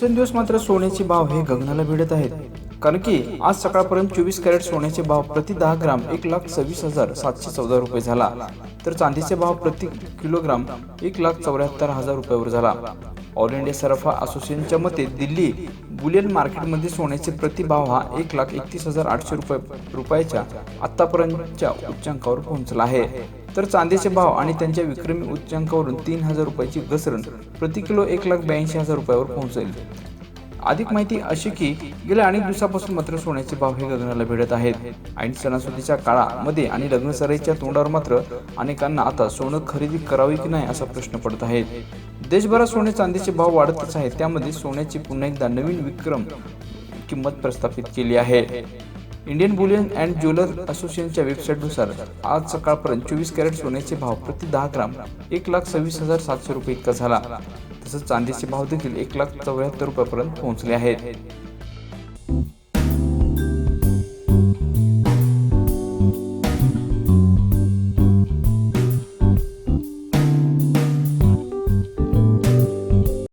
दिवस मात्र सोन्याचे भाव हे गगनाला भिडत आहेत. कारण की आज सकाळपर्यंत चोवीस कॅरेट सोन्याचे भाव प्रति दहा ग्राम एक लाख सव्वीस हजार सातशे चौदा रुपये झाला. तर चांदीचे भाव प्रति किलोग्राम एक लाख चौऱ्याहत्तर हजार रुपयावर झाला. ऑल इंडिया सराफा असोसिएशनच्या मते दिल्ली बुलियन मार्केटमध्ये सोन्याचे प्रतिभाव हा एक लाख एकतीस हजार आठशे रुपये रुपयाच्या आतापर्यंतच्या उच्चांकावर पोहोचला आहे. तर चांदीचे भाव आणि त्यांच्या विक्रमी उच्चांकावरून तीन हजार रुपयाची घसरण प्रति किलो एक लाख ब्याऐंशी हजार रुपयावर पोहोचेल. अधिक माहिती अशी की गेल्या अनेक दिवसापासून मात्र सोन्याचे भाव हे गगनाला भिडत आहेत. ऐन सणासुदीच्या काळामध्ये आणि लग्नसराईच्या तोंडावर मात्र अनेकांना आता सोनं खरेदी करावी की नाही असा प्रश्न पडत आहे. देशभरात सोने चांदीचे भाव वाढतच आहेत. त्यामध्ये सोन्याची पुन्हा एकदा नवीन विक्रम किंमत प्रस्थापित केली आहे. इंडियन बुलियन अँड ज्वेलर असोसिएशनच्या वेबसाईटनुसार आज सकाळपर्यंत चोवीस कॅरेट सोन्याचे भाव प्रति दहा ग्राम एक लाख सव्वीस हजार सातशे रुपये इतका झाला. तसंच चांदीचे भाव देखील एक लाख चौऱ्याहत्तर रुपयापर्यंत पोहोचले आहेत.